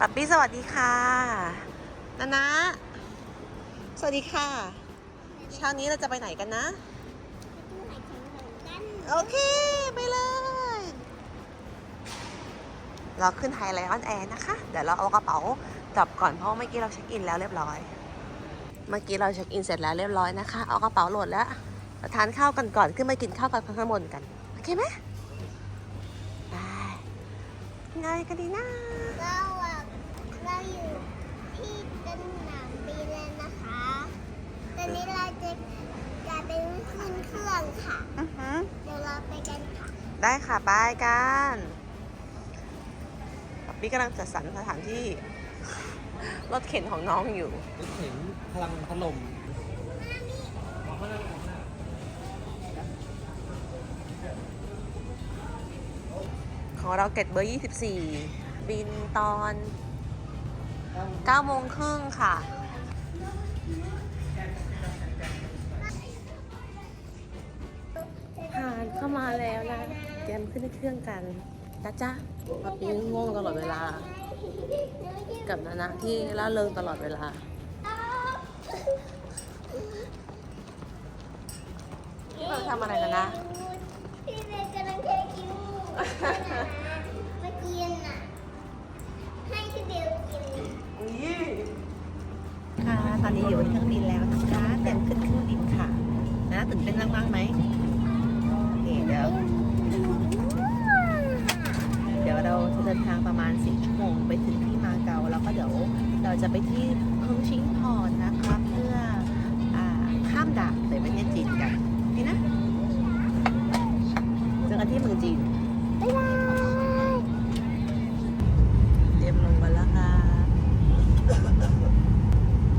ปับปี้สวัสดีค่ะนานะ สวัสดีค่ะ เช้านี้เราจะไปไหนกันนะ โอเค ไปเลย เราขึ้นไฮไลออนแอร์นะคะ เดี๋ยวเราเอากระเป๋ากลับก่อนเพราะเมื่อกี้เราเช็คอินแล้วเรียบร้อย เมื่อกี้เราเช็คอินเสร็จแล้วเรียบร้อยนะคะ เอากระเป๋าโหลดแล้วมาทานข้าวกันก่อน ขึ้นมากินข้าวกันข้างบนกัน โอเคไหมไปไงกันดีนะเราอะ เราอยู่ที่สนามบินแล้วนะคะ ตอนนี้เราจะจะไปขึ้นเครื่องค่ะ อือหือเดี๋ยวเราไปกันค่ะ ได้ค่ะบายกันป๊บปี้กำลังจัดสรรสถานที่ รถเข็นของน้องอยู่ นึกถึงพลังถล่มของเราเก็ตเบอร์ 24 บินตอน 9โมงครึ่งค่ะ ผ่านเข้ามาแล้วนะเตรียมขึ้นเครื่องกันนะจ๊ะป๊บปี้ง่วงตลอดเวลา กับนานะที่ล่าเริงตลอดเวลาเราทำอะไรกันนะ พี่เมย์กำลังเทคิวมากินอะ ให้พี่เบลกิน ค่ะ ตอ นี้อยู่บนเครื่องบินแล้วนะคะเตรียมขึ้นเครื่องบินค่ะ นะตื่นเต้นมากๆไหมเดี๋ยว เดี๋ยวเราจะเดินทางประมาณ4ชั่วโมงไปถึงที่มาเก๊าแล้วก็เดี๋ยวเราจะไปที่เฮิงชิงพอนนะคะเพื่ออาข้ามด่านไปประเทศจีนกันนี่นะเจอกันที่เมืองจีน บ๊ายบาย เตรียมลงกันแล้วค่ะ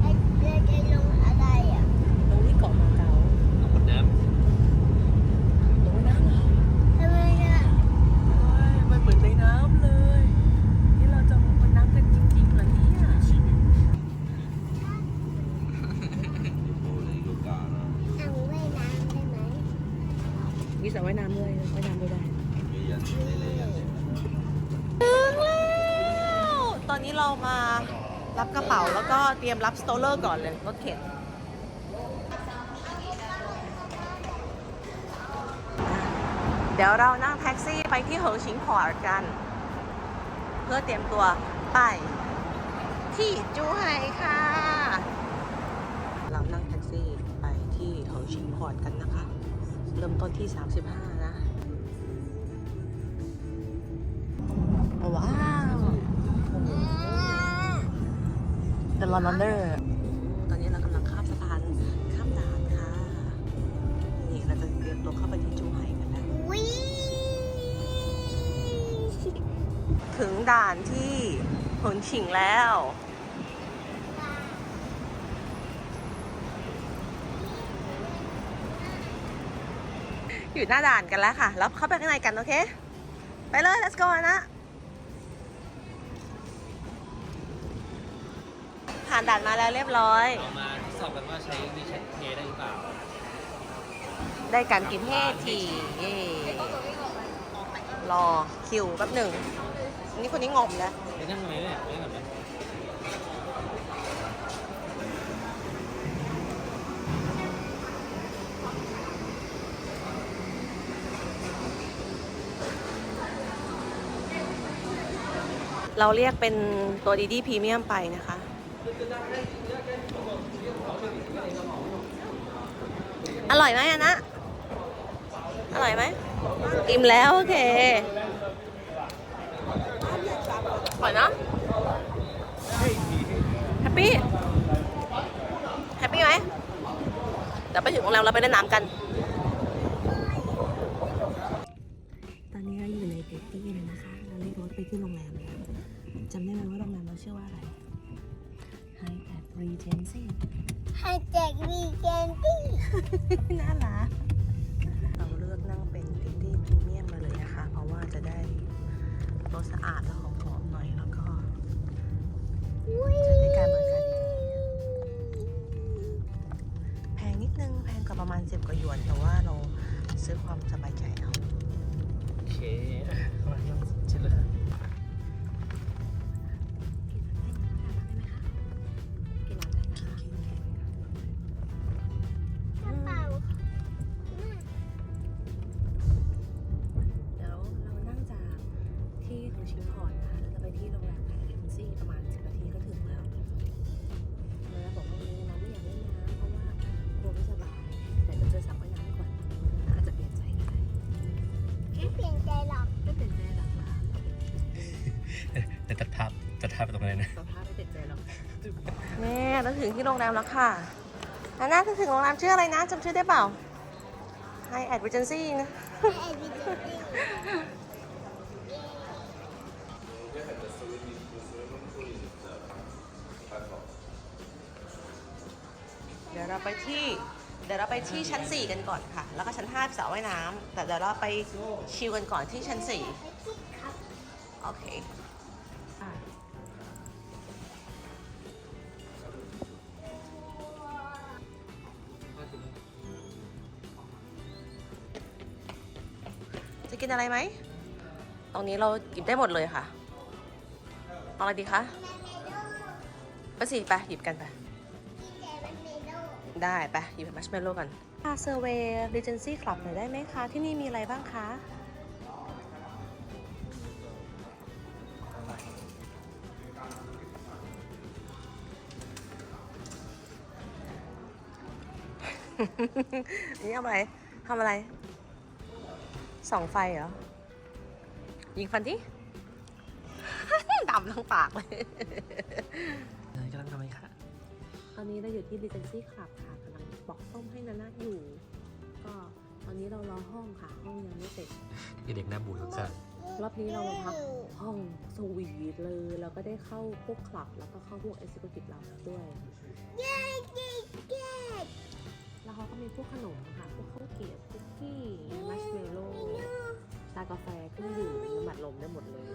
ไอ้เรือจะลงอะไรอะ ลงที่เกาะมาเก๊า เอาหมดน้ ลงน้ำเหรอ ทำไมอะ มันเหมือนในน้ำเลย นี่เราจะลงบนน้ำกันจริงๆเหรอเนี่ย อ่างว่ายน้ำได้ไหม มีสระว่ายน้ำด้วยว่ายน้ำด้ได้ำมีอย่างนี้เลยอย่างนี้ถึงแล้วตอนนี้เรามารับกระเป๋าแล้วก็เตรียมรับสโตเลอร์ก่อนเลยรถเข็นเดี๋ยวเรานั่งแท็กซี่ไปที่เหิงชิงพอร์ตกัน เพื่อเตรียมตัวไป ที่จูไห่ค่ะ เรานั่งแท็กซี่ไปที่เหิงชิงพอร์ตกันนะคะ เริ่มต้นที่ 35 นะ ว้าว The Londoner ตอนนี้เรากำลังข้ามสะพานข้ามด่านค่ะ นี่เราจะเตรียมตัวเข้าไปที่จูไห่กันแล้ววิถึงด่านที่หงฉิงแล้ว อยู่หน้าด่านกันแล้วค่ะ แล้วเข้าไปข้างในกันโอเค ไปเลย let's go นะผ่านด่านมาแล้วเรียบร้อย เรามาทดสอบกันว่าใช้ WeChat Pay ได้หรือเปล่า ได้การกินเฮทีเย่รอคิวแป๊บหนึ่งอันนี่คนนี้งอมแล้วไม่นั่งไหมเนี่ยไม่แบบนั้น เราเรียกเป็นตัวดีดีพรีเมียมไปนะคะ อร่อยไหมอะนะ อร่อยไหม อิ่มแล้วโอเค อร่อยนะแฮปปี้ แฮปปี้ไหมเดี๋ยวไปถึงโรงแรมเราไปเล่นน้ำกัน มาณสิบกว่าหยวน แต่ว่าเราซื้อความสบายใจเอา โอเค มาเชิญเลย ถึงที่โรงแรมแล้วค่ะอันน่าจะถึงโรงแรมชื่ออะไรนะจำชื่อได้เปล่า Hi at Regency นะไอ้วิดีโอนี้เดี๋ยวเราไปที่เดี๋ยวเราไปที่ชั้น 4 กันก่อนค่ะ แล้วก็ชั้น5สระว่ายน้ำแต่เดี๋ยวเราไปชิลกันก่อนที่ชั้นไปที่ครับ4โอเค อะไรไหม ตรงนี้เราหยิบได้หมดเลยค่ะ เอาอะไรดีคะแมนเมโลไปสิไปหยิบกันไปกินแต่แมนเมโลได้ไปหยิบมัชเมลโล่กันพาเซอร์เวย์รีเจนซี่คลับหน่อยได้ไหมคะ ที่นี่มีอะไรบ้างคะนี่ทำอะไรทำอะไร ส่องไฟเหรอ ยิงฟันดิดำทั้งปากเลยกำลังทำอะไรคะตอนนี้เราอยู่ที่ Regency Club ค่ะกำลังบอกส้มให้นานาอยู่ ก็ตอนนี้เรารอห้องค่ะ ห้องยังไม่เสร็จ เด็กหน้าบูดข้างรอบนี้เรามาพักห้องสวีทเลยแล้วก็ได้เข้าพวกคลับ แล้วก็เข้าพวก Executive Lounge ด้วยเย้เย้เย้แล้วเขาก็มีพวกขนมค่ะ พวกข้าวเกรี๊ยวคุกกี้มัชเมลโล่ชากาแฟเครื่องดื่มน้ำบัดลมได้หมดเลย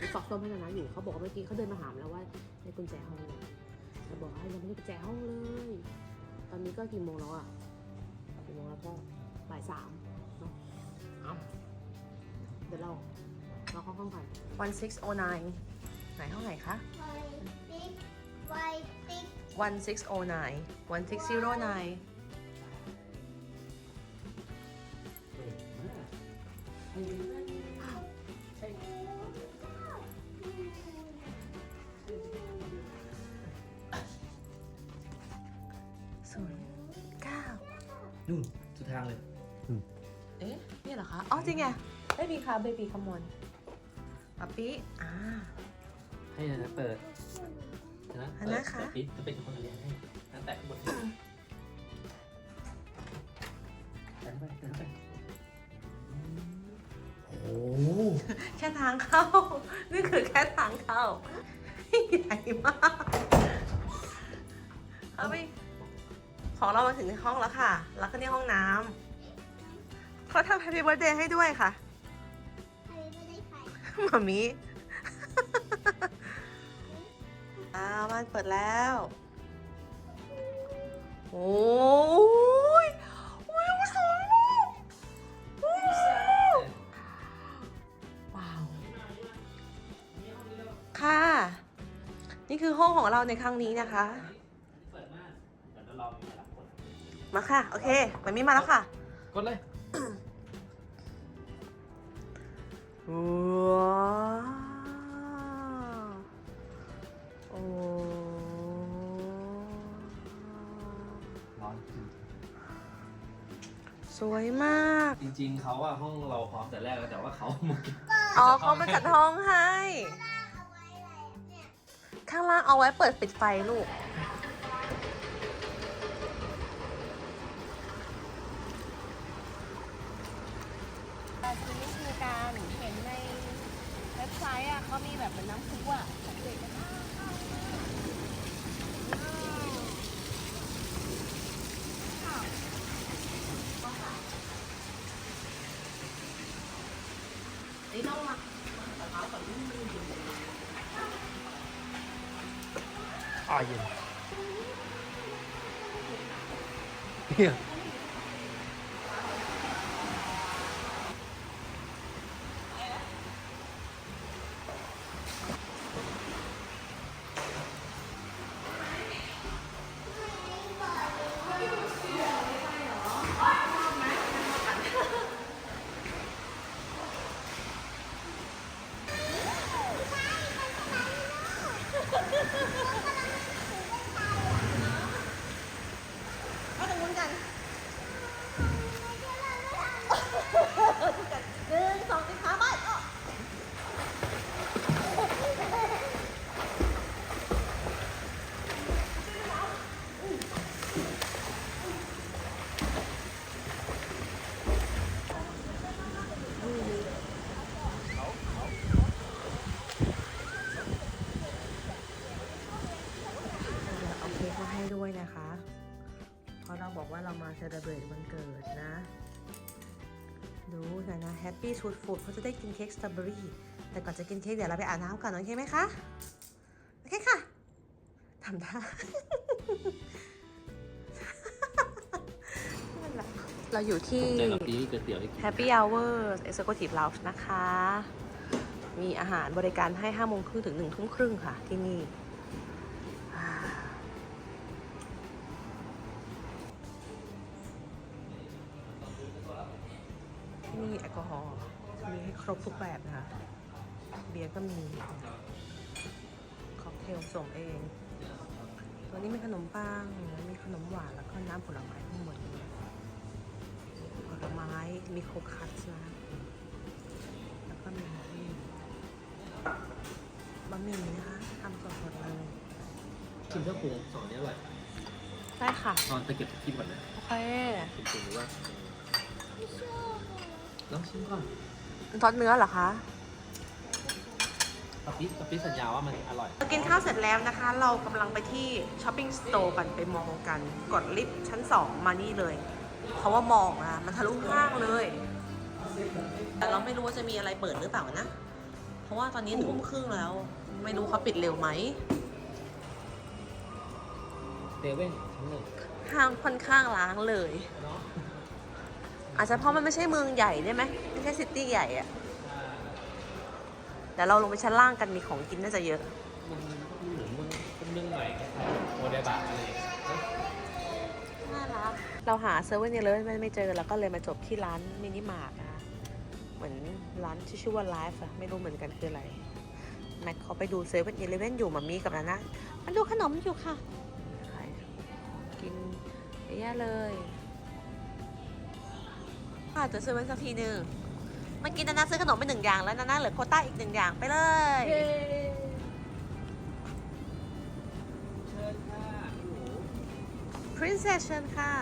มีฟอกส้มให้นานาอยู่เขาบอกว่าเมื่อกี้เขาเดินมาถามแล้วว่าในกุญแจห้องเนี่ยเราบอกว่ายังไม่ได้กุญแจห้องเลย ตอนนี้ก็กี่โมงแล้วอะกี่โมงแล้วก็บ่ายสามเนาะเอ้าเดี๋ยวเราเราเข้าห้องก่อน one six oh nine ไหนห้องไหนคะไวติ๊กไวติ๊ก one six oh nine one six zero nine ศูนย์เก้าๆนู่นสุดทางเลย เอ๊ะนี่เหรอคะ อ๋อจริงไงเบบีค่ะเบบีขมวนป๊าปี้อ่า ให้นะเปิดนะอันนั้นค่ะเปิดปิดจะเป็นคนเรียนให้างเข้า นี่คือแค่ทางเข้าใหญ่มากเอาไปของเรามาถึงในห้องแล้วค่ะ แล้วก็นี่ห้องน้ำเขาทำ Happy Birthday ให้ด้วยค่ะใครไม่ได้ใครหมามีอ่ามันเปิดแล้ว โอ้ นี่คือห้องของเราในครั้งนี้นะคะเปิดมากเดี๋ยวเราลองมีหลักคนมาค่ะ โอเคมันมีมาแล้วค่ะ กดเลยว้าวโอ้ร้อนสวยมาก จริงๆเขาอะห้องเราพร้อมแต่แรกแล้วแต่ว่าเขามาอ๋อเขามาจัดห้องให้ ข้างล่างเอาไว้เปิดปิดไฟลูก แต่ทีนี้คือการเห็นในเว็บไซต์อะเขามีแบบเป็นน้ำซุปอะสังเกตกันะต้องมาเท้าก่อนนิดนึง อ่า เย็นเนี่ย นะนะ Happy Sweet Food เขาจะได้กินเค้กสตรอเบอรี่แต่ก่อนจะกินเค้กเดี๋ยวเราไปอาบน้ำก่อนโอเคไหมคะโอเคค่ะทำท่านั่นแหละเราอยู่ที่ใจกับปีก๋วยเตี๋ยวให้กิน Happy Hour Executive Lounge นะคะ มีอาหารบริการให้5โมงครึ่งถึง1ทุ่มครึ่งค่ะที่นี่ ที่นี่แอลกอฮอล์มีให้ครบทุกแบบนะคะ เบียร์ก็มีค็อกเทลส่งเอง ตัวนี้มีขนมปังมีขนมหวานแล้วก็น้ำผลไม้ทั้งหมดเลยผลไม้มีโคคัสนะแล้วก็มีบะหมี่บะหมี่นะคะทำสดๆเลยชิมเครื่องปรุงสองนี้อร่อยได้ค่ะ ตอนตะเกียบตะกินก่อนนะโอเคชิมปรุงดูว่าไม่ชอบ ลองชิมก่อนซอสเนื้อเหรอคะปะปิ๊ปะปิ๊สัญญาว่ามันอร่อยเรากินข้าวเสร็จแล้วนะคะ เรากำลังไปที่ช้อปปิ้งสโตร์กันไปมองกัน กดลิฟต์ชั้น 2 มานี่เลย เพราะว่ามองอะมันทะลุห้างเลย แต่เราไม่รู้ว่าจะมีอะไรเปิดหรือเปล่านะ เพราะว่าตอนนี้ทุ่มครึ่งแล้ว ไม่รู้เขาปิดเร็วไหมเซเว่นชั้นหนึ่งห้างค่อนข้างล้างเลยเนาะ อาจจะเพราะมันไม่ใช่เมืองใหญ่ได้ไหมไม่ใช่ซิตี้ใหญ่อะเดี๋ยวเราลงไปชั้นล่างกันมีของกินน่าจะเยอะ มันเหมือนมันเป็นเมืองใหม่คล้ายๆโมเดบะอะไรอย่างเงี้ยน่ารักเราหาเซเว่นเนี่ยเลยไม่ไม่เจอแล้วก็เลยมาจบที่ร้านมินิมาร์ทนะคะเหมือนร้านที่ชื่อว่าไลฟ์อะไม่รู้เหมือนกันคืออะไรแม็กเขาไปดูเซเว่นอีเลเว่นอยู่มามีกับนานะมันดูขนมอยู่ค่ะขายกินเยอะแยะเลย ค่ะเจอเซเว่นสักทีหนึ่งเมื่อกี้นานาซื้อขนมไปหนึ่งอย่างแล้วนานาเหลือโควต้าอีกหนึ่งอย่างไปเลย เชิญค่ะหนู Princess เชิญค่ะ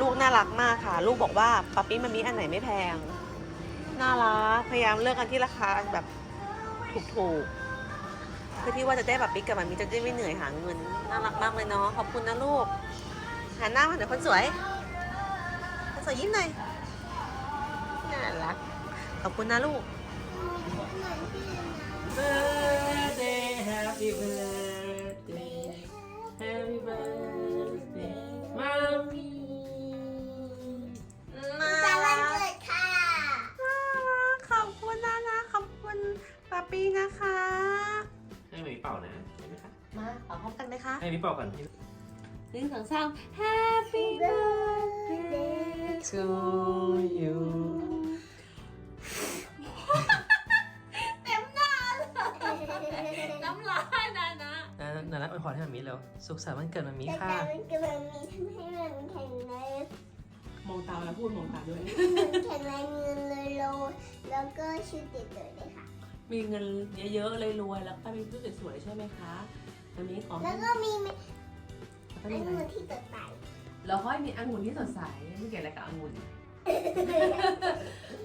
ลูกน่ารักมากค่ะ ลูกบอกว่าป๊าปี้มันมีอันไหนไม่แพง น่ารัก พยายามเลือกอันที่ราคาแบบถูกๆ เพื่อที่ว่าจะได้แบบปิ๊กกับมันมีจะได้ไม่เหนื่อยหาเงิน น่ารักมากเลยเนาะ ขอบคุณนะลูกหันหน้ามาเดี๋ยวคนสวย คนสวยยิ้มหน่อยน่ารัก ขอบคุณนะลูก Birthday Happy Birthday Happy Birthday มามีน่าแต่วัรันกเกิดค่ะน่ารักขอบคุณนะนะขอบคุณป๊าปี้นะคะ ให้หมีเป่านะใช่ไหมคะมาเป่าพร้อมกันไหมคะให้หมีเป่าก่อนหนึ่งสองสาม Happy birthday to you น้ำลายนะนะ นะนะนะอวยพรให้มามีแล้วสุขสันต์วันเกิดมามีแต่ค่ะ แต่มันกำลังมีทำให้มันแข็งแรงมองตาแล้วพูดมองตาด้วย มันแข็งแรงเงินเลยโลแล้วก็ชื่อติดเลยด้วยค่ะ มีเงินเยอะๆเลยรวยแล้วก็มีผู้สวยๆใช่ไหมคะวันนี้ขอให้แล้วก็มีแล้วก็ไอ้มีอะไร มือที่ตัดไต เราให้มีองุ่นที่สดใสไม่เกี่ยวอะไรกับองุ่น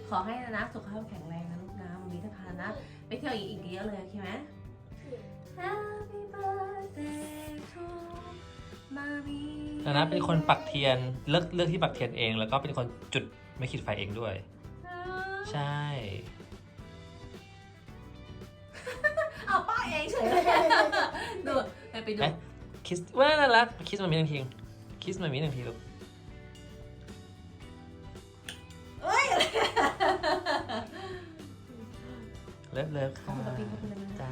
ขอให้นะนะสุขภาพแข็งแรงนะลูกนะวันนี้ถ้าพานะไปเที่ยวอีกอีกเยอะเลยโอเคไหม Happy birthday to mommy นะนะเป็นคนปักเทียนเลือกเลือกที่ปักเทียนเอง แล้วก็เป็นคนจุดไม่ขีดไฟเองด้วย ใช่ เอาป้าเองเฉยเลยดูไปไปดูเอ๊ะคิสว่าน่ารักคิสมามีหนึ่งที คิสมามีหนึ่งทีลูกเอ้ยเลิฟเลิฟค่ะขอบคุณป๊าปิ๊งขอบคุณนะจ้า